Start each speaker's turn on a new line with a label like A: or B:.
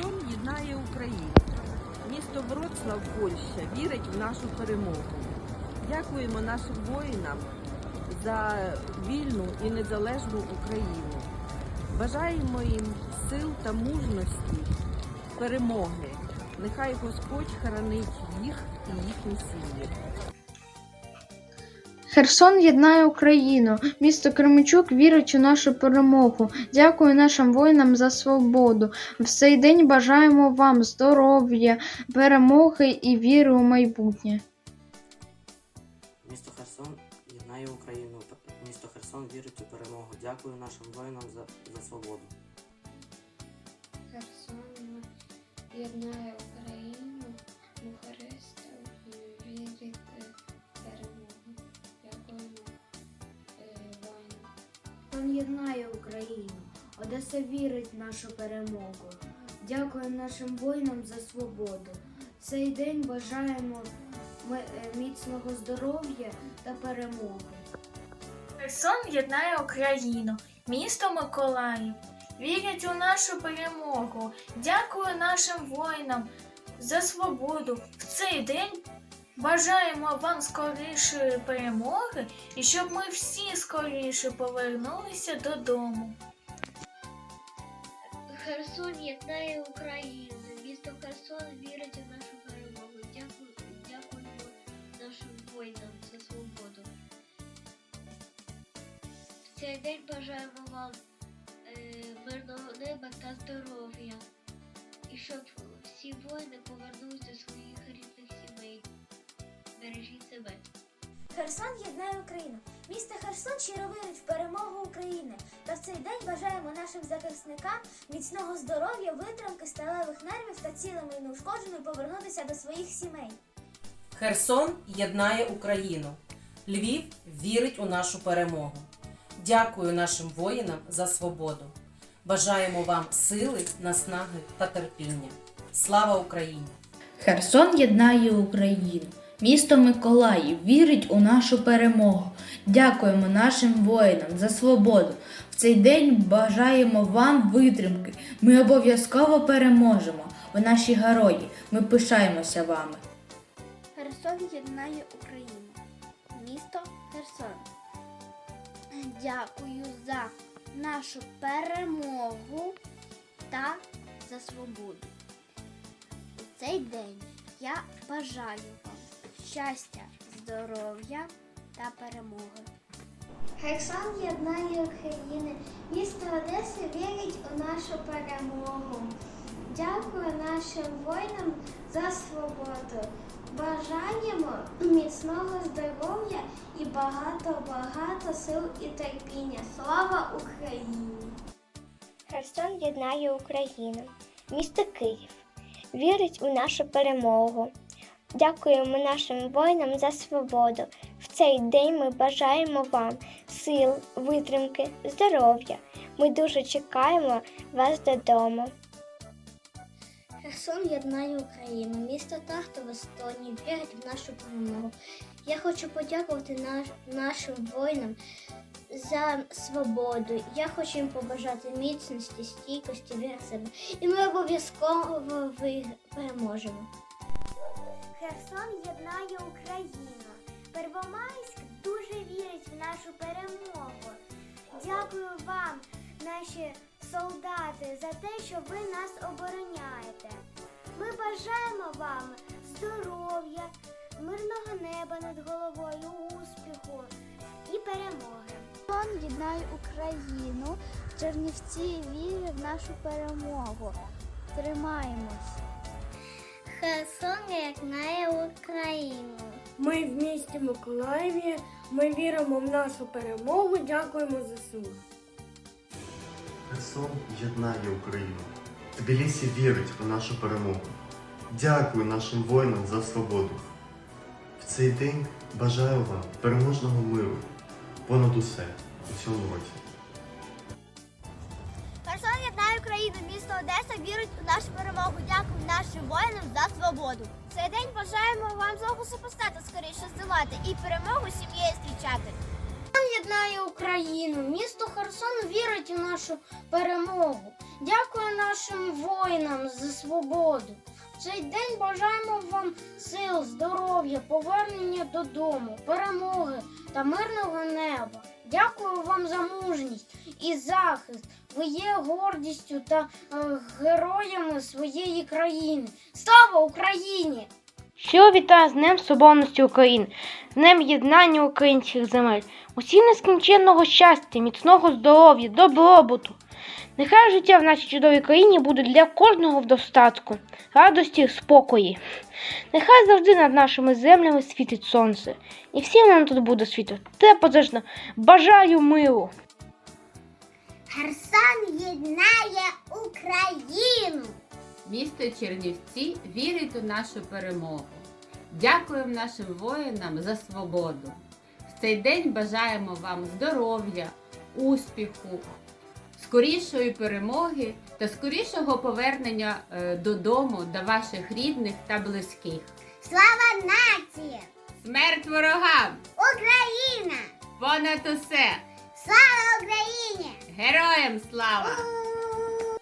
A: Херсон єднає Україну. Місто Вроцлав, Польща, вірить в нашу перемогу. Дякуємо нашим воїнам за вільну і незалежну Україну. Бажаємо їм сил та мужності, перемоги. Нехай Господь хранить їх і їхні сім'ї.
B: Херсон єднає Україну. Місто Кременчук вірить у нашу перемогу. Дякую нашим воїнам за свободу. В цей день бажаємо вам здоров'я, перемоги і віри у майбутнє.
C: Місто Херсон єднає Україну. Місто Херсон вірить у перемогу. Дякую нашим воїнам за, за свободу.
D: Херсон єднає Україну,
E: Єднає Україну. Одеса вірить в нашу перемогу. Дякую нашим воїнам за свободу. Цей день бажаємо е, міцного здоров'я та перемоги.
F: Херсон єднає Україну, місто Миколаїв. Вірять у нашу перемогу. Дякую нашим воїнам за свободу. В цей день бажаємо вам скорішої перемоги і щоб ми всі скоріше повернулися додому.
D: Херсон єднає Україну. Місто Херсон вірить у нашу перемогу. Дякую, дякуємо нашим воїнам за свободу. В цей день бажаємо вам е, мирного неба та здоров'я. І щоб всі воїни повернулися до своїх рідних. Бережіть себе.
G: Херсон єднає Україну. Місто Херсон щиро вірить в перемогу України. Та в цей день бажаємо нашим захисникам міцного здоров'я, витримки, сталевих нервів та цілими і неушкодженими повернутися до своїх сімей.
H: Херсон єднає Україну. Львів вірить у нашу перемогу. Дякую нашим воїнам за свободу. Бажаємо вам сили, наснаги та терпіння. Слава Україні!
I: Херсон єднає Україну. Місто Миколаїв вірить у нашу перемогу. Дякуємо нашим воїнам за свободу. В цей день бажаємо вам витримки. Ми обов'язково переможемо. Ви наші герої. Ми пишаємося вами.
G: Херсон єднає Україну. Місто Херсон. Дякую за нашу перемогу та за свободу. У цей день я бажаю щастя, здоров'я та перемоги. Херсон єднає України. Місто Одеси вірить у нашу перемогу. Дякую нашим воїнам за свободу. Бажаємо міцного здоров'я і багато-багато сил і терпіння. Слава Україні!
J: Херсон єднає Україну. Місто Київ вірить у нашу перемогу. Дякуємо нашим воїнам за свободу. В цей день ми бажаємо вам сил, витримки, здоров'я. Ми дуже чекаємо вас додому.
G: Херсон єднає Україну. Місто Тарто в Естонії вірить в нашу перемогу. Я хочу подякувати наш, нашим воїнам за свободу. Я хочу їм побажати міцності, стійкості, віри в себе. І ми обов'язково переможемо. Херсон єднає Україну. Первомайськ дуже вірить в нашу перемогу. Дякую вам, наші солдати, за те, що ви нас обороняєте. Ми бажаємо вам здоров'я, мирного неба над головою, успіху і перемоги. Херсон єднає Україну. Чернівці вірять в нашу перемогу. Тримаємось. Херсон єднає Україну.
E: Ми в місті Миколаєві. Ми віримо в нашу перемогу. Дякуємо ЗСУ.
K: Херсон єднає Україну. Тбілісі вірить у нашу перемогу. Дякую нашим воїнам за свободу. В цей день бажаю вам переможного миру понад усе у цьому році.
G: Єднає Місто Одеса вірить у нашу перемогу. Дякую нашим воїнам за свободу. Цей день бажаємо вам знову супостата скоріше здолати і перемогу сім'єю зустрічати. Єднає Україну. Місто Херсон вірить у нашу перемогу.
E: Дякую нашим воїнам за свободу. Цей день бажаємо вам сил, здоров'я, повернення додому, перемоги та мирного неба. Дякую вам за мужність і захист. Ви є гордістю та е, героями своєї країни. Слава Україні!
L: Щиро вітаю з Днем Соборності України, з Днем єднання українських земель, усім нескінченного щастя, міцного здоров'я, добробуту. Нехай життя в нашій чудовій країні буде для кожного в достатку, радості, спокої. Нехай завжди над нашими землями світить сонце, і всім нам тут буде світити тепло. Бажаю миру!
J: Херсон єднає Україну.
M: Місто Чернівці вірить у нашу перемогу. Дякуємо нашим воїнам за свободу. В цей день бажаємо вам здоров'я, успіху, скорішої перемоги та скорішого повернення е, додому до ваших рідних та близьких.
J: Слава нації!
M: Смерть ворогам!
J: Україна!
M: Понад усе!
J: Слава Україні!
M: Героям слава!